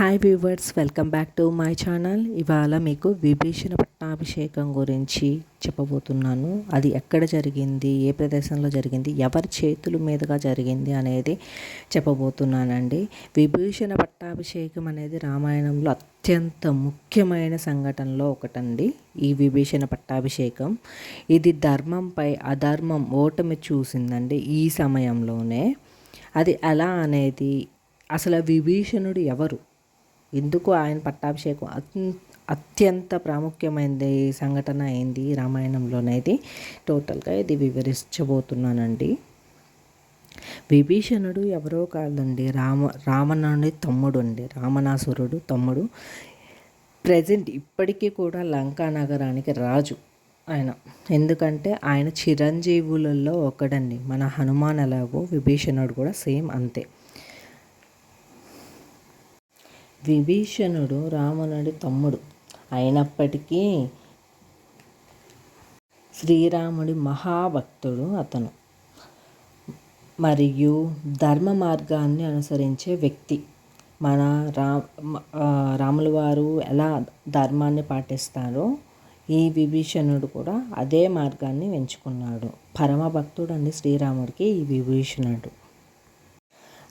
Hi viewers welcome back to my channel ఇవాళ మీకు విభీషణ పట్టాభిషేకం గురించి చెప్పబోతున్నాను. అది ఎక్కడ జరిగింది? ఏ ప్రదేశంలో జరిగింది? ఎవరి చేతుల మీదుగా జరిగింది అనేది చెప్పబోతున్నానండి. విభీషణ పట్టాభిషేకం అనేది రామాయణంలో అత్యంత ముఖ్యమైన సంఘటనలో ఒకటండి. ఈ విభీషణ పట్టాభిషేకం ఇది ధర్మంపై అధర్మం ఓటమి చూసిందండి ఈ సమయంలోనే. అది ఎలా అనేది? అసలు విభీషణుడు ఎవరు? ఎందుకు ఆయన పట్టాభిషేకం అత్యంత ప్రాముఖ్యమైనది సంఘటన అయింది రామాయణంలోనేది టోటల్గా ఇది? వివరించబోతున్నానండి. విభీషణుడు ఎవరో కాదండి. రామ రావణుడి తమ్ముడు అండి. రామణాసురుడు తమ్ముడు. ప్రజెంట్ ఇప్పటికీ కూడా లంకా నగరానికి రాజు ఆయన. ఎందుకంటే ఆయన చిరంజీవులలో ఒకడండి. మన హనుమాన్ ఎలాగో విభీషణుడు కూడా సేమ్ అంతే. విభీషణుడు రావణుడి తమ్ముడు అయినప్పటికీ శ్రీరాముడి మహాభక్తుడు అతను. మరియు ధర్మ మార్గాన్ని అనుసరించే వ్యక్తి. మన రా రాముల వారు ఎలా ధర్మాన్ని పాటిస్తారో ఈ విభీషణుడు కూడా అదే మార్గాన్ని ఎంచుకున్నాడు. పరమభక్తుడు అండి శ్రీరాముడికి ఈ విభీషణుడు.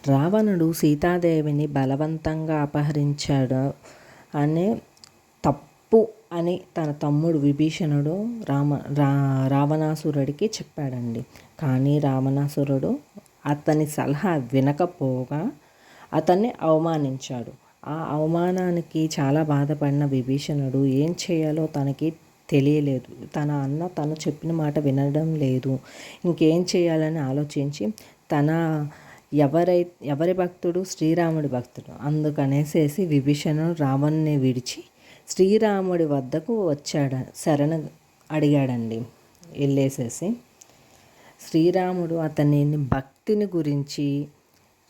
రావణుడు సీతాదేవిని బలవంతంగా అపహరించాడు అనే తప్పు అని తన తమ్ముడు విభీషణుడు రామ రా రావణాసురుడికి చెప్పాడండి. కానీ రావణాసురుడు అతని సలహా వినకపోగా అతన్ని అవమానించాడు. ఆ అవమానానికి చాలా బాధపడిన విభీషణుడు ఏం చేయాలో తనకి తెలియలేదు. తన అన్న తను చెప్పిన మాట వినడం లేదు. ఇంకేం చేయాలని ఆలోచించి తన ఎవరై ఎవరి భక్తుడు? శ్రీరాముడి భక్తుడు. అందుకనేసేసి విభీషణుడు రావణ్ణి విడిచి శ్రీరాముడి వద్దకు వచ్చాడు శరణ అడిగాడండి. వెళ్ళేసేసి శ్రీరాముడు అతని భక్తిని గురించి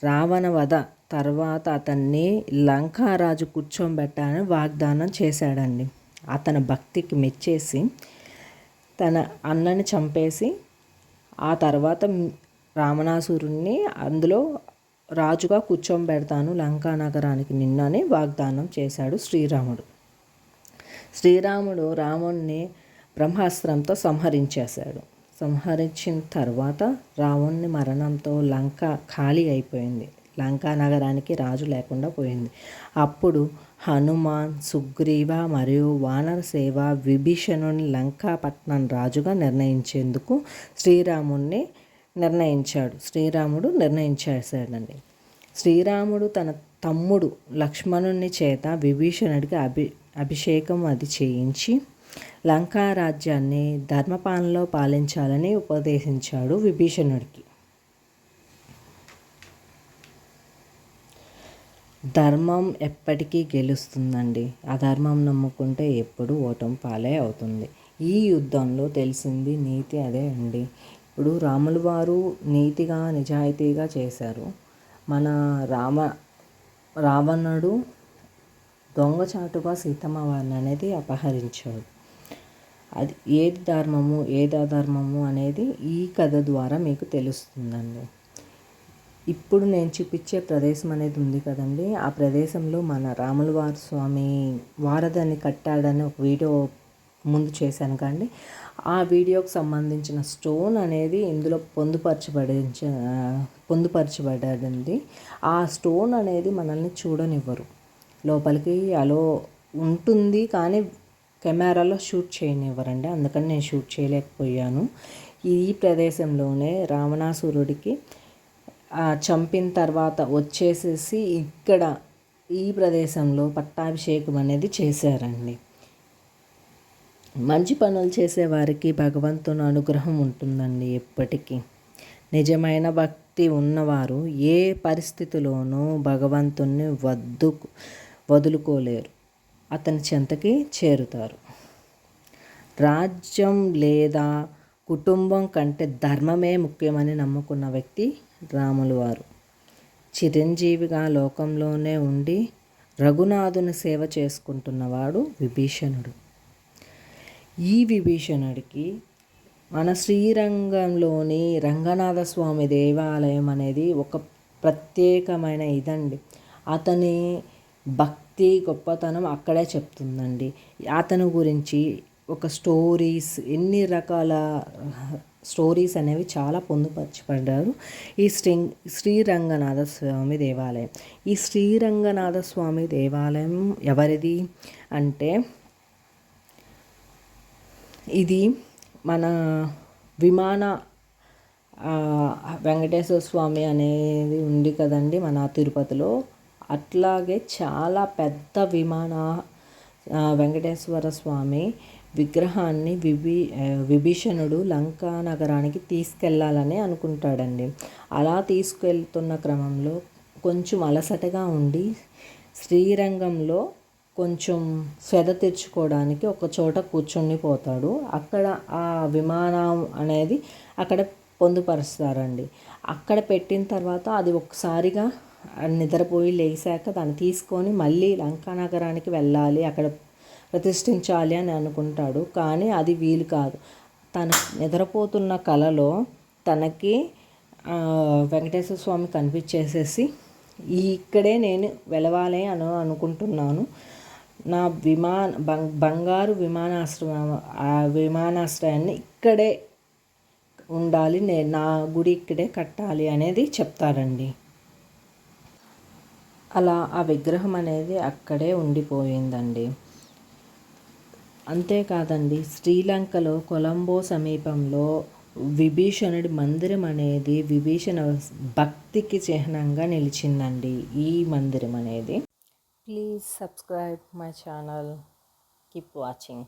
రావణ వధ తర్వాత అతన్ని లంకారాజు కూర్చోబెట్టాలని వాగ్దానం చేశాడండి. అతని భక్తికి మెచ్చేసి తన అన్నని చంపేసి ఆ తర్వాత రావణాసురుణ్ణి అందులో రాజుగా కూర్చోబెడతాను లంకా నగరానికి నిన్ననే వాగ్దానం చేశాడు శ్రీరాముడు. శ్రీరాముడు రాముణ్ణి బ్రహ్మాస్త్రంతో సంహరించేశాడు. సంహరించిన తర్వాత రావణ్ణి మరణంతో లంక ఖాళీ అయిపోయింది. లంకా నగరానికి రాజు లేకుండా పోయింది. అప్పుడు హనుమాన్ సుగ్రీవ మరియు వానర సేవ విభీషణుని లంకాపట్నం రాజుగా నిర్ణయించేందుకు శ్రీరాముణ్ణి నిర్ణయించాడు. శ్రీరాముడు నిర్ణయించేశాడండి. శ్రీరాముడు తన తమ్ముడు లక్ష్మణుని చేత విభీషణుడికి అభి అభిషేకం అది చేయించి లంకా రాజ్యాన్ని ధర్మపాలనలో పాలించాలని ఉపదేశించాడు విభీషణుడికి. ధర్మం ఎప్పటికీ గెలుస్తుందండి. అధర్మం నమ్ముకుంటే ఎప్పుడు ఓటం పాలే అవుతుంది. ఈ యుద్ధంలో తెలిసింది నీతి అదే అండి. ఇప్పుడు రాములు వారు నీతిగా నిజాయితీగా చేశారు. మన రామ రావణుడు దొంగచాటుగా సీతమ్మ వారిని అనేది అపహరించాడు. అది ఏది ధర్మము ఏది అధర్మము అనేది ఈ కథ ద్వారా మీకు తెలుస్తుందండి. ఇప్పుడు నేను చూపించే ప్రదేశం అనేది ఉంది కదండి. ఆ ప్రదేశంలో మన రాములవారి స్వామి వారధని కట్టాడని ఒక వీడియో ముందు చేశాను కానీ ఆ ఆ వీడియోకి సంబంధించిన స్టోన్ అనేది ఇందులో పొందుపరచబడి పొందుపరచబడింది. ఆ స్టోన్ అనేది మనల్ని చూడనివ్వరు. లోపలికి అలో ఉంటుంది కానీ కెమెరాలో షూట్ చేయనివ్వరండి. అందుకని నేను షూట్ చేయలేకపోయాను. ఈ ప్రదేశంలోనే రావణాసురుడికి చంపిన తర్వాత వచ్చేసేసి ఇక్కడ ఈ ప్రదేశంలో పట్టాభిషేకం అనేది చేశారండి. మంచి పనులు చేసేవారికి భగవంతుని అనుగ్రహం ఉంటుందండి ఎప్పటికీ. నిజమైన భక్తి ఉన్నవారు ఏ పరిస్థితిలోనూ భగవంతుణ్ణి వద్దు వదులుకోలేరు. అతని చెంతకి చేరుతారు. రాజ్యం లేదా కుటుంబం కంటే ధర్మమే ముఖ్యమని నమ్ముకున్న వ్యక్తి రాములు వారు. చిరంజీవిగా లోకంలోనే ఉండి రఘునాథుని సేవ చేసుకుంటున్నవాడు విభీషణుడు. ఈ విభీషణుడికి మన శ్రీరంగంలోని రంగనాథ స్వామి దేవాలయం అనేది ఒక ప్రత్యేకమైన ఇదండి. అతని భక్తి గొప్పతనం అక్కడే చెప్తుందండి. అతను గురించి ఒక స్టోరీస్ ఎన్ని రకాల స్టోరీస్ అనేవి చాలా పొందుపరచబడ్డారు ఈ శ్రీ శ్రీరంగనాథ స్వామి దేవాలయం. ఈ శ్రీరంగనాథ స్వామి దేవాలయం ఎవరిది అంటే ఇది మన విమాన వెంకటేశ్వర స్వామి అనేది ఉంది కదండి మన తిరుపతిలో. అట్లాగే చాలా పెద్ద విమాన వెంకటేశ్వర స్వామి విగ్రహాన్ని విభీ విభీషణుడు లంకా నగరానికి తీసుకెళ్ళాలని అనుకుంటాడండి. అలా తీసుకెళ్తున్న క్రమంలో కొంచెం అలసటగా ఉండి శ్రీరంగంలో కొంచెం స్వెద తెచ్చుకోవడానికి ఒక చోట కూర్చుని పోతాడు. అక్కడ ఆ విమానం అనేది అక్కడ పొందుపరుస్తారండి. అక్కడ పెట్టిన తర్వాత అది ఒకసారిగా నిద్రపోయి లేచాక దాన్ని తీసుకొని మళ్ళీ లంకా నగరానికి వెళ్ళాలి అక్కడ ప్రతిష్ఠించాలి అని అనుకుంటాడు. కానీ అది వీలు కాదు. తన నిద్రపోతున్న కలలో తనకి వెంకటేశ్వర స్వామి కనిపించేసేసి ఇక్కడే నేను వెలవాలి అని అనుకుంటున్నాను. నా విమాన బంగ్ బంగారు విమానాశ్రయం విమానాశ్రయాన్ని ఇక్కడే ఉండాలి నేను నా గుడి ఇక్కడే కట్టాలి అనేది చెప్తారండి. అలా ఆ విగ్రహం అనేది అక్కడే ఉండిపోయిందండి. అంతేకాదండి శ్రీలంకలో కొలంబో సమీపంలో విభీషణుడి మందిరం అనేది విభీషణ భక్తికి చిహ్నంగా నిలిచిందండి ఈ మందిరం అనేది. Please subscribe my channel keep watching